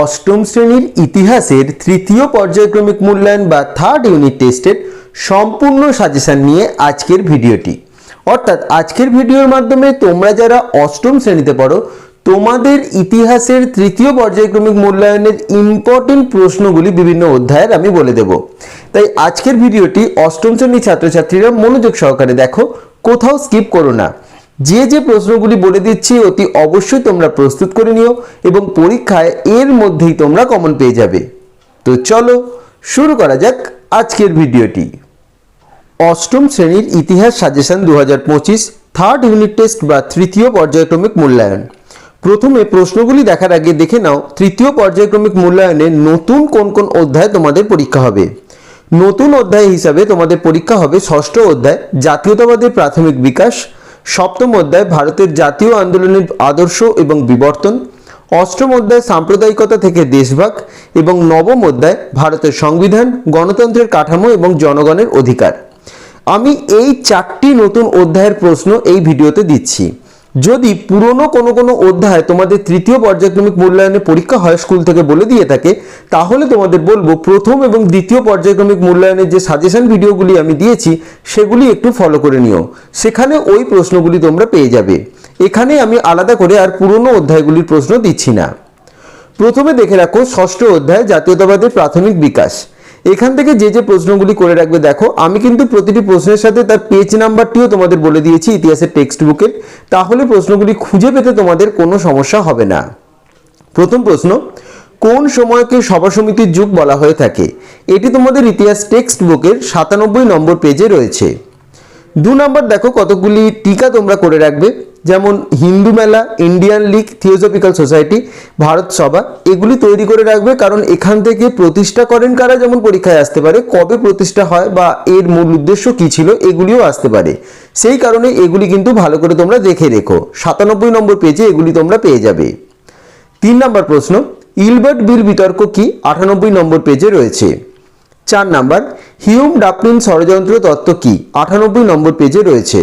অষ্টম শ্রেণির ইতিহাসের তৃতীয় পর্যায়ক্রমিক মূল্যায়ন বা থার্ড ইউনিট টেস্টের সম্পূর্ণ সাজেশন নিয়ে আজকের ভিডিওটি। অর্থাৎ আজকের ভিডিওর মাধ্যমে তোমরা যারা অষ্টম শ্রেণীতে পড়ো, তোমাদের ইতিহাসের তৃতীয় পর্যায়ক্রমিক মূল্যায়নের ইম্পর্টেন্ট প্রশ্নগুলি বিভিন্ন অধ্যায়ের আমি বলে দেব। তাই আজকের ভিডিওটি অষ্টম শ্রেণির ছাত্রছাত্রীরা মনোযোগ সহকারে দেখো, কোথাও স্কিপ করো না। যে যে প্রশ্নগুলি বলে দিচ্ছি অতি অবশ্যই তোমরা প্রস্তুত করে নিও এবং পরীক্ষায় এর মধ্যেই তোমরা কমন পেয়ে যাবে। তো চলো শুরু করা যাক আজকের ভিডিওটি। অষ্টম শ্রেণির ইতিহাস সাজেশন দু হাজার পঁচিশ থার্ড ইউনিট টেস্ট বা তৃতীয় পর্যায়ক্রমিক মূল্যায়ন। প্রথমে প্রশ্নগুলি দেখার আগে দেখে নাও তৃতীয় পর্যায়ক্রমিক মূল্যায়নে নতুন কোন কোন অধ্যায় তোমাদের পরীক্ষা হবে। নতুন অধ্যায় হিসাবে তোমাদের পরীক্ষা হবে ষষ্ঠ অধ্যায়, জাতীয়তাবাদের প্রাথমিক বিকাশ সপ্তম অধ্যায়, ভারতের জাতীয় আন্দোলনের আদর্শ এবং বিবর্তন, অষ্টম অধ্যায়, সাম্প্রদায়িকতা থেকে দেশভাগ, এবং নবম অধ্যায়, ভারতের সংবিধান, গণতন্ত্রের কাঠামো এবং জনগণের অধিকার। আমি এই চারটি নতুন অধ্যায়ের প্রশ্ন এই ভিডিওতে দিচ্ছি। যদি পুরনো কোনো কোনো অধ্যায় তোমাদের তৃতীয় পর্যায়ক্রমিক মূল্যায়নে পরীক্ষা হয় স্কুল থেকে বলে দিয়ে থাকে, তাহলে তোমাদের বলব প্রথম এবং দ্বিতীয় পর্যায়ক্রমিক মূল্যায়নের যে সাজেশন ভিডিওগুলি আমি দিয়েছি, সেগুলি একটু ফলো করে নিও। সেখানে ওই প্রশ্নগুলি তোমরা পেয়ে যাবে। এখানে আমি আলাদা করে আর পুরনো অধ্যায়গুলির প্রশ্ন দিচ্ছি না। প্রথমে দেখে রাখো ষষ্ঠ অধ্যায় জাতীয়তাবাদের প্রাথমিক বিকাশ। এখান থেকে যে যে প্রশ্নগুলি করে রাখবে, দেখো, আমি কিন্তু প্রতিটি প্রশ্নের সাথে তার পেজ নাম্বারটিও তোমাদের বলে দিয়েছি ইতিহাসের টেক্সট বুকের তাহলে প্রশ্নগুলি খুঁজে পেতে তোমাদের কোনো সমস্যা হবে না। প্রথম প্রশ্ন, কোন সময়কে সভা সমিতির যুগ বলা হয়ে থাকে? এটি তোমাদের ইতিহাস টেক্সট বুকের সাতানব্বই নম্বর পেজে রয়েছে। দু নম্বর দেখো কতগুলি টিকা তোমরা করে রাখবে। যেমন Hindu Mela Indian League Theosophical Society Bharat Sabha, এগুলি তৈরি করে রাখবে কারণ এখান থেকে প্রতিষ্ঠা করেন কারা যেমন পরীক্ষায় আসতে পারে, কবে প্রতিষ্ঠা হয় বা এর মূল উদ্দেশ্য কী ছিল এগুলিও আসতে পারে। সেই কারণে এগুলি কিন্তু ভালো করে তোমরা দেখে রেখো। সাতানব্বই নম্বর পেজে এগুলি তোমরা পেয়ে যাবে। তিন নম্বর প্রশ্ন, ইলবার্ট বিল বিতর্ক কি? আটানব্বই নম্বর পেজে রয়েছে। চার নাম্বার, হিউম ডাপলিন ষড়যন্ত্র তত্ত্ব কি? আটানব্বই নম্বর পেজে রয়েছে।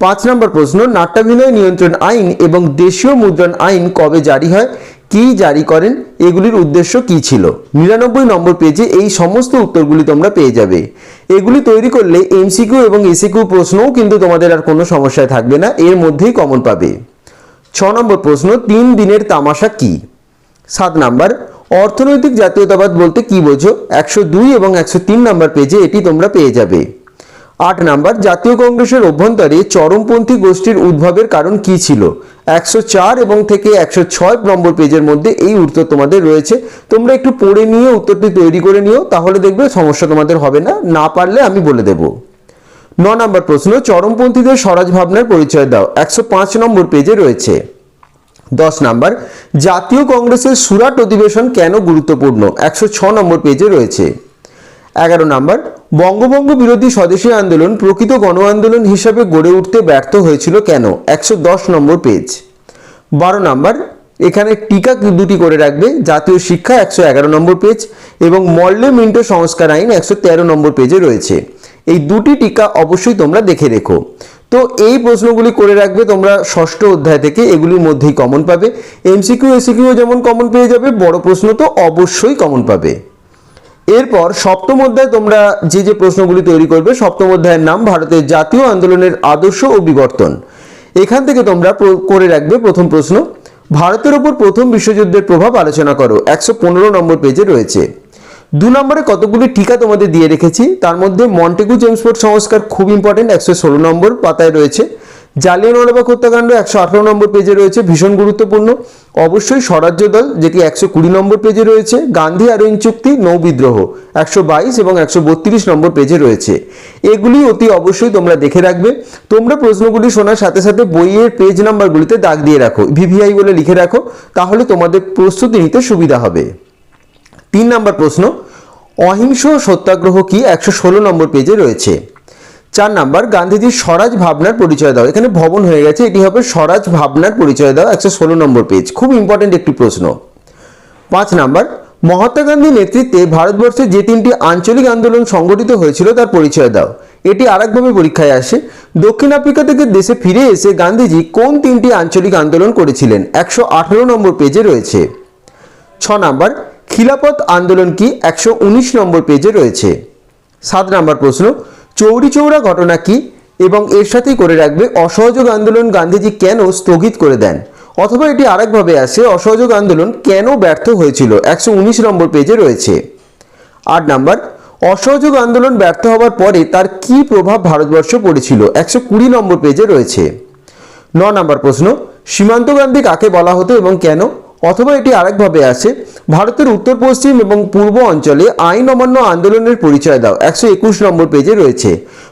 পাঁচ নম্বর প্রশ্ন, নাট্যাভিনয় নিয়ন্ত্রণ আইন এবং দেশীয় মুদ্রণ আইন কবে জারি হয়? কি জারি করেন? এগুলির উদ্দেশ্য কি ছিল? নিরানব্বই নম্বর পেজে এই সমস্ত উত্তরগুলি তোমরা পেয়ে যাবে। এগুলি তৈরি করলে এমসিকিউ এবং এসিকিউ প্রশ্নও কিন্তু তোমাদের আর কোনো সমস্যায় থাকবে না, এর মধ্যেই কমন পাবে। ছ নম্বর প্রশ্ন, তিন দিনের তামাশা কি? সাত নাম্বার, অর্থনৈতিক জাতীয়তাবাদ বলতে কি বোঝো? একশো দুই এবং একশো তিন নম্বর পেজে এটি তোমরা পেয়ে যাবে। আট নাম্বার, জাতীয় কংগ্রেসের অভ্যন্তরে চরমপন্থী গোষ্ঠীর উদ্ভবের কারণ কি ছিল? একশো চার এবং থেকে একশো ছয় নম্বর পেজের মধ্যে এই উত্তর তোমাদের রয়েছে। তোমরা একটু পড়ে নিয়ে উত্তরটি তৈরি করে নিও, তাহলে দেখবে সমস্যা তোমাদের হবে না। না পারলে আমি বলে দেবো। ন নম্বর প্রশ্ন, চরমপন্থীদের স্বরাজ ভাবনার পরিচয় দাও। একশো পাঁচ নম্বর পেজে রয়েছে। দশ নাম্বার, জাতীয় কংগ্রেসের সুরাট অধিবেশন কেন গুরুত্বপূর্ণ? একশো ছ নম্বর পেজে রয়েছে। এগারো নাম্বার, বঙ্গভঙ্গ বিরোধী স্বদেশী আন্দোলন প্রকৃত গণ আন্দোলন হিসাবে গড়ে উঠতে ব্যর্থ হয়েছিল কেন? একশো দশ নম্বর পেজ বারো নাম্বার, এখানে টিকা দুটি করে রাখবে, জাতীয় শিক্ষা একশো এগারো নম্বর পেজ এবং মল্লে মিন্টো সংস্কার আইন একশো তেরো নম্বর পেজে রয়েছে। এই দুটি টিকা অবশ্যই তোমরা দেখে রেখো। তো এই প্রশ্নগুলি করে রাখবে তোমরা ষষ্ঠ অধ্যায় থেকে, এগুলির মধ্যেই কমন পাবে। এমসিকিউ এসিকিউ যেমন কমন পেয়ে যাবে, বড় প্রশ্ন তো অবশ্যই কমন পাবে। এরপর সপ্তম অধ্যায় তোমরা যে যে প্রশ্নগুলি তৈরি করবে, সপ্তম অধ্যায়ের নাম ভারতের জাতীয় আন্দোলনের আদর্শ ও বিবর্তন। এখান থেকে তোমরা করে রাখবে প্রথম প্রশ্ন। ভারতের ওপর প্রথম বিশ্বযুদ্ধের প্রভাব আলোচনা করো, একশো পনেরো নম্বর পেজে রয়েছে। দু নম্বরে কতগুলি টিকা তোমাদের দিয়ে রেখেছি, তার মধ্যে মন্টেগু জেমসফোর্ড সংস্কার খুব ইম্পর্টেন্ট একশো ষোলো নম্বর পাতায় রয়েছে। জালিয়ানওয়ালাবাগ হত্যাকাণ্ড একশো আঠারো নম্বর পেজে রয়েছে, ভীষণ গুরুত্বপূর্ণ। অবশ্যই স্বরাজ্য দল, যেটি একশো কুড়ি নম্বর পেজে রয়েছে, গান্ধী আরোইন চুক্তি, নৌ বিদ্রোহ, একশো বাইশ এবং একশো বত্রিশ নম্বর পেজে রয়েছে। এগুলি অতি অবশ্যই তোমরা দেখে রাখবে। তোমরা প্রশ্নগুলি শোনার সাথে সাথে বইয়ের পেজ নাম্বারগুলিতে দাগ দিয়ে রাখো ভিভিআই বলে লিখে রাখো, তাহলে তোমাদের প্রস্তুতি নিতে সুবিধা হবে। তিন নম্বর প্রশ্ন, অহিংস সত্যাগ্রহ কি একশো ষোলো নম্বর পেজে রয়েছে? চার নাম্বার গান্ধীজির স্বরাজ ভাবনার পরিচয় দাও। এখানে ভবন হয়ে গেছে, এটি হবে স্বরাজ ভাবনার পরিচয় দাও, একশো ষোলো নম্বর পেজ খুব ইম্পর্টেন্ট একটি প্রশ্ন। পাঁচ নাম্বার, মহাত্মা গান্ধীর নেতৃত্বে ভারতবর্ষে যে তিনটি আঞ্চলিক আন্দোলন সংগঠিত হয়েছিল, তার পরিচয় দাও। এটি আরেকভাবে পরীক্ষায় আসে। দক্ষিণ আফ্রিকা থেকে দেশে ফিরে এসে গান্ধীজি কোন তিনটি আঞ্চলিক আন্দোলন করেছিলেন? একশো আঠারো নম্বর পেজে রয়েছে। ছ নাম্বার খিলাপত আন্দোলন কি? একশো উনিশ নম্বর পেজে রয়েছে। সাত নাম্বার প্রশ্ন চৌরি চৌরা ঘটনা কি এবং এর সাথেই করে রাখবে অসহযোগ আন্দোলন গান্ধীজি কেন স্থগিত করে দেন? অথবা এটি আরেকভাবে আসে, অসহযোগ আন্দোলন কেন ব্যর্থ হয়েছিল? একশো উনিশ নম্বর পেজে রয়েছে। আট নাম্বার, অসহযোগ আন্দোলন ব্যর্থ হওয়ার পরে তার কি প্রভাব ভারতবর্ষ পড়েছিল? একশো কুড়ি নম্বর পেজে রয়েছে। ন নম্বর প্রশ্ন, সীমান্ত গান্ধী কাকে বলা হতো এবং কেন? অথবা এটি আরেকভাবে আছে, ভারতের উত্তর, পশ্চিম এবং পূর্ব অঞ্চলে আইন অমান্য আন্দোলনের পরিচয় দাও, একশো একুশ নম্বর পেজে রয়েছে।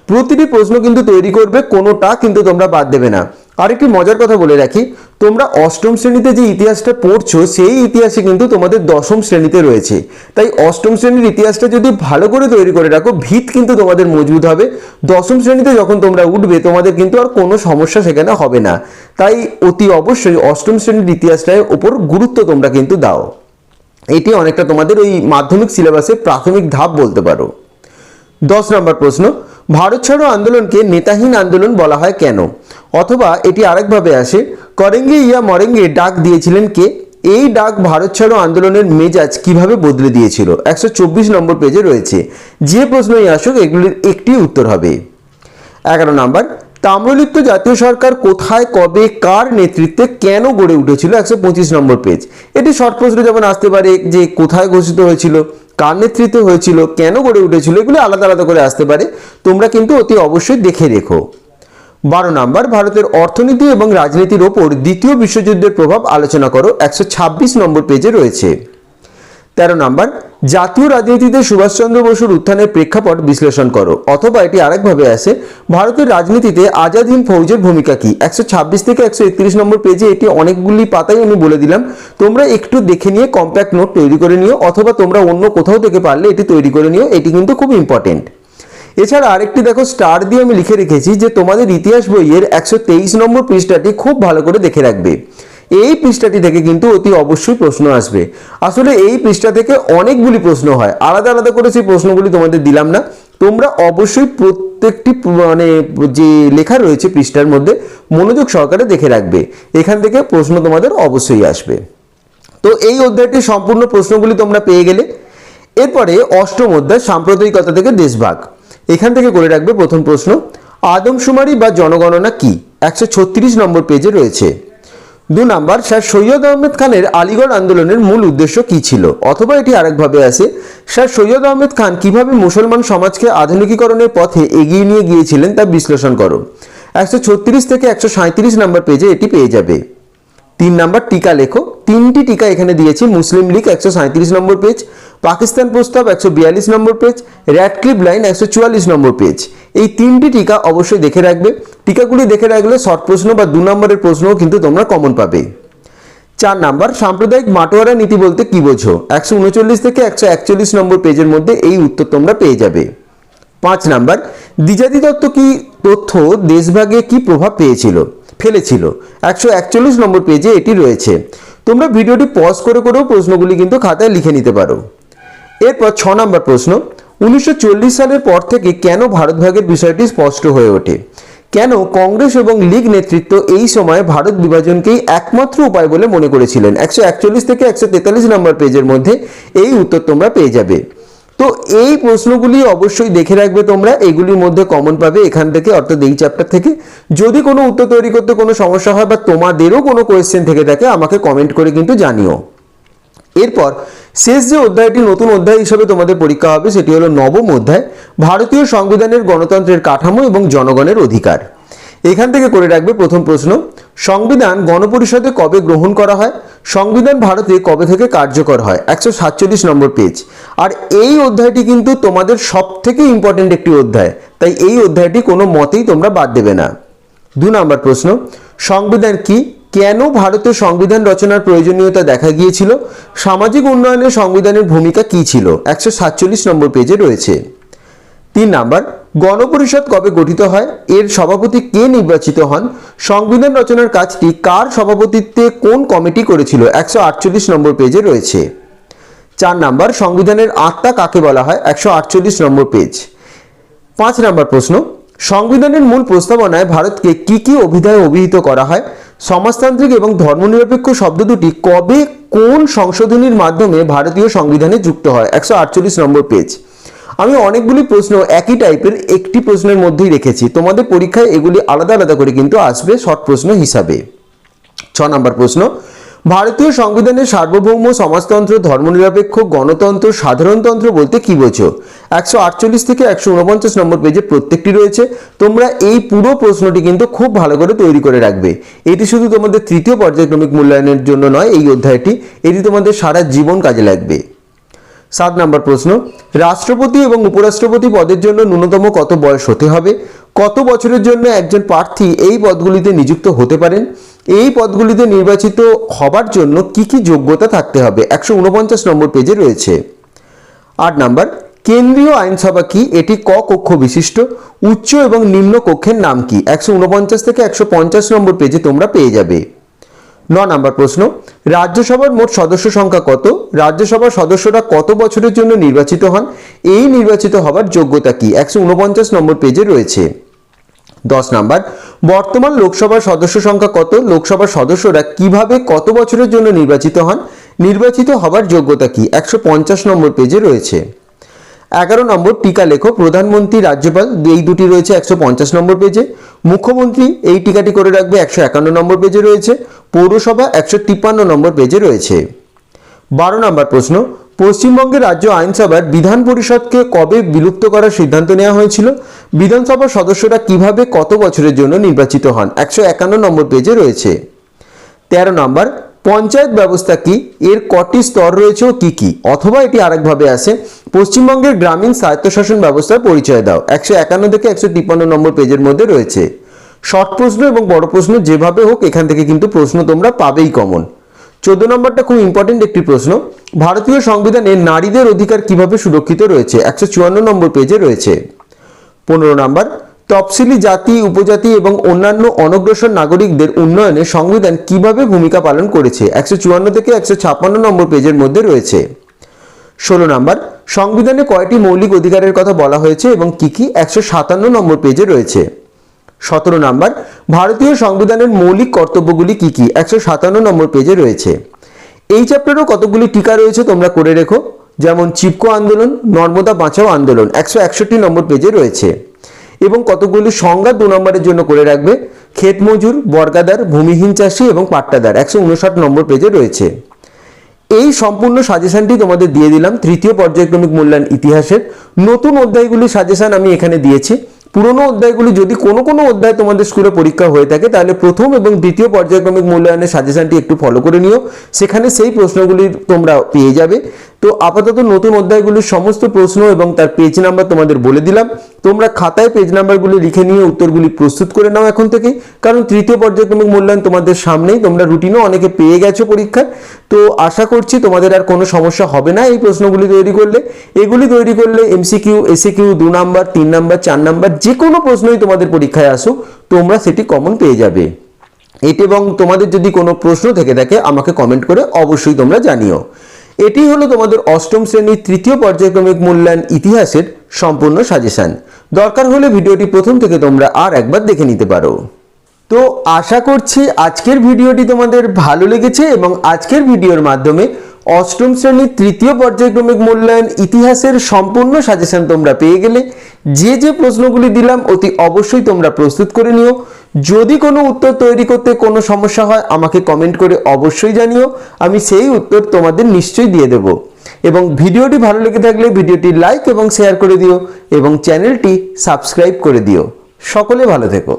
প্রতিটি প্রশ্ন কিন্তু তৈরি করবে, কোনোটা কিন্তু তোমরা বাদ দেবে না। আরেকটি মজার কথা বলে রাখি, তোমরা অষ্টম শ্রেণীতে যে ইতিহাসটা পড়ছো, সেই ইতিহাসে কিন্তু তোমাদের দশম শ্রেণীতে রয়েছে। তাই অষ্টম শ্রেণির ইতিহাসটা যদি ভালো করে তৈরি করে রাখো, ভিত কিন্তু তোমাদের মজবুত হবে। দশম শ্রেণীতে যখন তোমরা উঠবে, তোমাদের কিন্তু আর কোনো সমস্যা সেখানে হবে না। তাই অতি অবশ্যই অষ্টম শ্রেণির ইতিহাসটার ওপর গুরুত্ব তোমরা কিন্তু দাও। এটি অনেকটা তোমাদের ওই মাধ্যমিক সিলেবাসে প্রাথমিক ধাপ বলতে পারো। দশ নম্বর প্রশ্ন, ভারত ছাড়ো আন্দোলনকে নেতাহীন আন্দোলন বলা হয় কেন? অথবা এটি আরেকভাবে আসে, করেঙ্গে ইয়া মরেঙ্গে ডাক দিয়েছিলেন কে? এই ডাক ভারত ছাড়ো আন্দোলনের মেজাজ কীভাবে বদলে দিয়েছিল? একশো চব্বিশ নম্বর পেজে রয়েছে। যে প্রশ্নই আসুক, এগুলির একটি উত্তর হবে। এগারো নম্বর, তাম্রলিপ্ত জাতীয় সরকার কোথায়, কবে, কার নেতৃত্বে কেন গড়ে উঠেছিল? একশো পঁচিশ নম্বর পেজ। এটি শর্ট প্রশ্ন যেমন আসতে পারে যে কোথায় ঘোষিত হয়েছিল, কার নেতৃত্বে হয়েছিল, কেন গড়ে উঠেছিল, এগুলো আলাদা আলাদা করে আসতে পারে। তোমরা কিন্তু অতি অবশ্যই দেখে রেখো। বারো নম্বর, ভারতের অর্থনীতি এবং রাজনীতির ওপর দ্বিতীয় বিশ্বযুদ্ধের প্রভাব আলোচনা করো, একশো ছাব্বিশ নম্বর পেজে রয়েছে। তেরো নম্বর, জাতীয় রাজনীতিতে সুভাষচন্দ্র বসুর উত্থানের প্রেক্ষাপট বিশ্লেষণ করো, অথবা এটি আরেকভাবে আসে, ভারতের রাজনীতিতে আজাদ হিন্দ ফৌজের ভূমিকা কি? একশো ছাব্বিশ থেকে একশো একত্রিশ নম্বর পেজে এটি অনেকগুলি পাতাই আমি বলে দিলাম, তোমরা একটু দেখে নিয়ে কম্প্যাক্ট নোট তৈরি করে নিও, অথবা তোমরা অন্য কোথাও থেকে পারলে এটি তৈরি করে নিও, এটি কিন্তু খুব ইম্পর্টেন্ট এছাড়া আরেকটি দেখো স্টার দিয়ে আমি লিখে রেখেছি যে তোমাদের ইতিহাস বইয়ের একশো তেইশ নম্বর পৃষ্ঠাটি খুব ভালো করে দেখে রাখবে। এই পৃষ্ঠাটি থেকে কিন্তু অতি অবশ্যই প্রশ্ন আসবে। আসলে এই পৃষ্ঠা থেকে অনেকগুলি প্রশ্ন হয়। আলাদা আলাদা করে সেই প্রশ্নগুলি তোমাদের দিলাম না। তোমরা অবশ্যই প্রত্যেকটি মানে যে লেখা রয়েছে পৃষ্ঠার মধ্যে মনোযোগ সহকারে দেখে রাখবে। এখান থেকে প্রশ্ন তোমাদের অবশ্যই আসবে। তো এই অধ্যায়টির সম্পূর্ণ প্রশ্নগুলি তোমরা পেয়ে গেলে। এরপরে অষ্টম অধ্যায় সাম্প্রদায়িকতা থেকে দেশভাগ। এখান থেকে করে রাখবে প্রথম প্রশ্ন, আদমশুমারি বা জনগণনা কি? একশো ছত্রিশ নম্বর পেজে রয়েছে। দু নাম্বার, স্যার সৈয়দ আহমেদ খানের আলিগড় আন্দোলনের মূল উদ্দেশ্য কি ছিল? অথবা এটি আরেকভাবে আছে স্যার সৈয়দ আহমেদ খান কীভাবে মুসলমান সমাজকে আধুনিকীকরণের পথে এগিয়ে নিয়ে গিয়েছিলেন তা বিশ্লেষণ করো। একশো ছত্রিশ থেকে একশো সাঁত্রিশ নম্বর পেজে এটি পেয়ে যাবে। তিন নাম্বার টিকা লেখো। তিনটি টিকা এখানে দিয়েছি, মুসলিম লীগ একশো সাঁত্রিশ নম্বর পেজ, পাকিস্তান প্রস্তাব একশো বিয়াল্লিশ নম্বর পেজ র্যাডক্লিপ লাইন একশো চুয়াল্লিশ নম্বর পেজ। এই তিনটি টিকা অবশ্যই দেখে রাখবে। টিকাগুলি দেখে রাখলে শর্ট প্রশ্ন বা দু নম্বরের প্রশ্নও কিন্তু তোমরা কমন পাবে। চার নাম্বার, সাম্প্রদায়িক মাটোয়ারা নীতি বলতে কি বোঝো? একশো উনচল্লিশ থেকে একশো একচল্লিশ নম্বর পেজের মধ্যে এই উত্তর তোমরা পেয়ে যাবে। পাঁচ নাম্বার, দ্বিজাতি তত্ত্ব কি তথ্য দেশভাগে কি প্রভাব পেয়েছিল? ফেলেছিল। একশো একচল্লিশ নম্বর পেজে এটি রয়েছে। তোমরা ভিডিওটি পজ করে করেও প্রশ্নগুলি কিন্তু খাতায় লিখে নিতে পারো। এরপর ছ নম্বর প্রশ্ন, উনিশশো চল্লিশ সালের পর থেকে কেন ভারত ভাগের বিষয়টি স্পষ্ট হয়ে ওঠে? কেন কংগ্রেস এবং লীগ নেতৃত্ব এই সময় ভারত বিভাজনকেই একমাত্র উপায় বলে মনে করেছিলেন? একশো একচল্লিশ থেকে একশো তেতাল্লিশ নম্বর পেজের মধ্যে এই উত্তর তোমরা পেয়ে যাবে। তো এই প্রশ্নগুলি অবশ্যই দেখে রাখবে তোমরা, এগুলির মধ্যে কমন পাবে এখান থেকে, অর্থাৎ এই চ্যাপ্টার থেকে। যদি কোনো উত্তর তৈরি করতে কোনো সমস্যা হয় বা তোমাদেরও কোনো কোয়েশ্চেন থেকে থাকে, আমাকে কমেন্ট করে কিন্তু জানিও। এরপর, শেষ যে অধ্যায়টি, নতুন অধ্যায় হিসেবে তোমাদের পরীক্ষা হবে, সেটি হলো নবম অধ্যায়, ভারতীয় সংবিধানের গণতন্ত্রের কাঠামো এবং জনগণের অধিকার। এখান থেকে করে রাখবে প্রথম প্রশ্ন, সংবিধান গণপরিষদে কবে গ্রহণ করা হয়? সংবিধান ভারতে কবে থেকে কার্যকর হয়? একশো সাতচল্লিশ নম্বর পেজ আর এই অধ্যায়টি কিন্তু তোমাদের সব থেকে ইম্পর্টেন্ট একটি অধ্যায়, তাই এই অধ্যায়টি কোনো মতেই তোমরা বাদ দেবে না। দু নম্বর প্রশ্ন, সংবিধান কি? কেন ভারতের সংবিধান রচনার প্রয়োজনীয়তা দেখা গিয়েছিল? সামাজিক উন্নয়নে সংবিধানের ভূমিকা কি ছিল? একশো সাতচল্লিশ নম্বর পেজে রয়েছে। তিন নাম্বার গণপরিষদ কবে গঠিত হয়? এর সভাপতি কে নির্বাচিত হন? সংবিধান রচনার কাজটি কার সভাপতিত্বে কোন কমিটি করেছিল? একশো আটচল্লিশ নম্বর পেজে রয়েছে। চার নাম্বার, সংবিধানের আত্মা কাকে বলা হয়? একশো আটচল্লিশ নম্বর পেজ পাঁচ নাম্বার প্রশ্ন, সংবিধানের মূল প্রস্তাবনায় ভারতকে কি কি অভিধায় অভিহিত করা হয়? সমাজতান্ত্রিক এবং ধর্মনিরপেক্ষ শব্দ দুটি কবে কোন সংশোধনীর মাধ্যমে ভারতীয় সংবিধানে যুক্ত হয়? একশো আটচল্লিশ নম্বর পেজ আমি অনেকগুলি প্রশ্ন একই টাইপের একটি প্রশ্নের মধ্যেই রেখেছি। তোমাদের পরীক্ষায় এগুলি আলাদা আলাদা করে কিন্তু আসবে শর্ট প্রশ্ন হিসাবে। ছ নম্বর প্রশ্ন, ভারতীয় সংবিধানের সার্বভৌম সমাজতন্ত্র, ধর্মনিরপেক্ষ, গণতন্ত্র, সাধারণতন্ত্র বলতে কি বোঝো? একশো আটচল্লিশ থেকে একশো উনপঞ্চাশ নম্বর পেজে প্রত্যেকটি রয়েছে। তোমরা এই পুরো প্রশ্নটি কিন্তু খুব ভালো করে তৈরি করে রাখবে। এটি শুধু তোমাদের তৃতীয় পর্যায়ক্রমিক মূল্যায়নের জন্য নয়, এই অধ্যায়টি। এটি তোমাদের সারা জীবন কাজে লাগবে। সাত নম্বর প্রশ্ন, রাষ্ট্রপতি এবং উপরাষ্ট্রপতি পদের জন্য ন্যূনতম কত বয়স হতে হবে? কত বছরের জন্য একজন প্রার্থী এই পদগুলিতে নিযুক্ত হতে পারেন? এই পদগুলিতে নির্বাচিত হবার জন্য কি কি যোগ্যতা থাকতে হবে? একশো উনপঞ্চাশ নম্বর পেজে রয়েছে। আট নাম্বার, কেন্দ্রীয় আইনসভা কি? এটি ক কক্ষ বিশিষ্ট, উচ্চ এবং নিম্ন কক্ষের নাম কি? একশো উনপঞ্চাশ থেকে একশো পঞ্চাশ নম্বর পেজে তোমরা পেয়ে যাবে। ন নম্বর প্রশ্ন, রাজ্যসভার মোট সদস্য সংখ্যা কত? রাজ্যসভার সদস্যরা কত বছরের জন্য নির্বাচিত হন? এই নির্বাচিত হবার যোগ্যতা কি? একশো উনপঞ্চাশ নম্বর পেজে রয়েছে। দশ নাম্বার, বর্তমান লোকসভার সদস্য সংখ্যা কত? লোকসভার সদস্যরা কীভাবে কত বছরের জন্য নির্বাচিত হন? নির্বাচিত হবার যোগ্যতা কি? একশো পঞ্চাশ নম্বর পেজে রয়েছে। এগারো নম্বর টিকা লেখো প্রধানমন্ত্রী রাজ্যপাল, এই দুটি রয়েছে একশো পঞ্চাশ নম্বর পেজে। মুখ্যমন্ত্রী এই টিকাটি করে রাখবে একশো একান্ন নম্বর পেজে রয়েছে। পৌরসভা একশো তিপ্পান্ন নম্বর পেজে রয়েছে। বারো নম্বর প্রশ্ন, পশ্চিমবঙ্গের রাজ্য আইনসভার বিধান পরিষদকে কবে বিলুপ্ত করার সিদ্ধান্ত নেওয়া হয়েছিল? বিধানসভার সদস্যরা কীভাবে কত বছরের জন্য নির্বাচিত হন? একশো একান্ন নম্বর পেজে রয়েছে। তেরো নম্বর পঞ্চায়েত ব্যবস্থা কি? এর কটি স্তর রয়েছে ও কি কি? অথবা এটি আরেকভাবে আসে, পশ্চিমবঙ্গের গ্রামীণ স্বায়ত্তশাসন ব্যবস্থার পরিচয় দাও। একশো একান্ন থেকে একশো তিপ্পান্ন নম্বর পেজের মধ্যে রয়েছে। শর্ট প্রশ্ন এবং বড় প্রশ্ন যেভাবে হোক, এখান থেকে কিন্তু প্রশ্ন তোমরা পাবেই কমন চোদ্দ নম্বরটা খুব ইম্পর্টেন্ট একটি প্রশ্ন। ভারতীয় সংবিধানে নারীদের অধিকার কীভাবে সুরক্ষিত রয়েছে? একশো চুয়ান্ন নম্বর পেজে রয়েছে। পনেরো নম্বর তফসিলি জাতি, উপজাতি এবং অন্যান্য অনগ্রসর নাগরিকদের উন্নয়নে সংবিধান কীভাবে ভূমিকা পালন করেছে? একশো চুয়ান্ন থেকে একশো ছাপ্পান্ন নম্বর পেজের মধ্যে রয়েছে। ষোলো নম্বর, সংবিধানে কয়টি মৌলিক অধিকারের কথা বলা হয়েছে এবং কি কি? একশো সাতান্ন নম্বর পেজে রয়েছে। সতেরো নম্বর, ভারতীয় সংবিধানের মৌলিক কর্তব্যগুলি কি কি? একশো সাতান্ন নম্বর পেজে রয়েছে। এই চ্যাপ্টারও কতগুলি টিকা রয়েছে তোমরা করে রেখো? যেমন, চিপকো আন্দোলন, নর্মদা বাঁচাও আন্দোলন, একশো একষট্টি নম্বর পেজে রয়েছে। এবং কতগুলি সংজ্ঞা দু নম্বরের জন্য করে রাখবে? ক্ষেত মজুর বর্গাদার, ভূমিহীন চাষি এবং পাট্টাদার, একশো উনষাট নম্বর পেজে রয়েছে। এই সম্পূর্ণ সাজেশনটি তোমাদের দিয়ে দিলাম। তৃতীয় পর্যায়ক্রমিক মূল্যায়ন ইতিহাসের নতুন অধ্যায়গুলির সাজেশন আমি এখানে দিয়েছি। পুরনো অধ্যায়গুলি যদি কোনো কোনো অধ্যায় তোমাদের স্কুলে পরীক্ষা হয়ে থাকে, তাহলে প্রথম এবং দ্বিতীয় পর্যায়ক্রমিক মূল্যায়নের সাজেশনটি একটু ফলো করে নিও। সেখানে সেই প্রশ্নগুলি তোমরা পেয়ে যাবে। তো আপাতত নতুন অধ্যায়গুলির সমস্ত প্রশ্ন এবং তার পেজ নাম্বার তোমাদের বলে দিলাম। তোমরা খাতায় পেজ নাম্বারগুলি লিখে নিয়ে উত্তরগুলি প্রস্তুত করে নাও এখন থেকে। কারণ তৃতীয় পর্যায়ক্রমিক মূল্যায়ন তোমাদের সামনেই, তোমরা রুটিনও অনেকে পেয়ে গেছো পরীক্ষায়। তো আশা করছি তোমাদের আর কোনো সমস্যা হবে না এই প্রশ্নগুলি তৈরি করলে। এগুলি তৈরি করলে এমসিকিউ এসিকিউ দু নাম্বার, তিন নাম্বার, চার নাম্বার যে কোনো প্রশ্নই তোমাদের পরীক্ষায় আসুক, তোমরা সেটি কমন পেয়ে যাবে। এটি এবং তোমাদের যদি কোনো প্রশ্ন থেকে থাকে, আমাকে কমেন্ট করে অবশ্যই তোমরা জানিও। এটি হলো তোমাদের অষ্টম শ্রেণির তৃতীয় পর্যায়ক্রমিক মূল্যায়ন ইতিহাসের সম্পূর্ণ সাজেশন। দরকার হলে ভিডিওটি প্রথম থেকে তোমরা আর একবার দেখে নিতে পারো। তো আশা করছি আজকের ভিডিওটি তোমাদের ভালো লেগেছে এবং আজকের ভিডিওর মাধ্যমে অষ্টম শ্রেণির তৃতীয় পর্যায়ক্রমিক মূল্যায়ন ইতিহাসের সম্পূর্ণ সাজেশন তোমরা পেয়ে গেলে। যে যে প্রশ্নগুলি দিলাম, অতি অবশ্যই তোমরা প্রস্তুত করে নিও। যদি কোনো উত্তর তৈরি করতে কোনো সমস্যা হয়, আমাকে কমেন্ট করে অবশ্যই জানিও। আমি সেই উত্তর তোমাদের নিশ্চয়ই দিয়ে দেব। এবং ভিডিওটি ভালো লেগে থাকলে ভিডিওটি লাইক এবং শেয়ার করে দিও এবং চ্যানেলটি সাবস্ক্রাইব করে দিও। সকলে ভালো থেকো।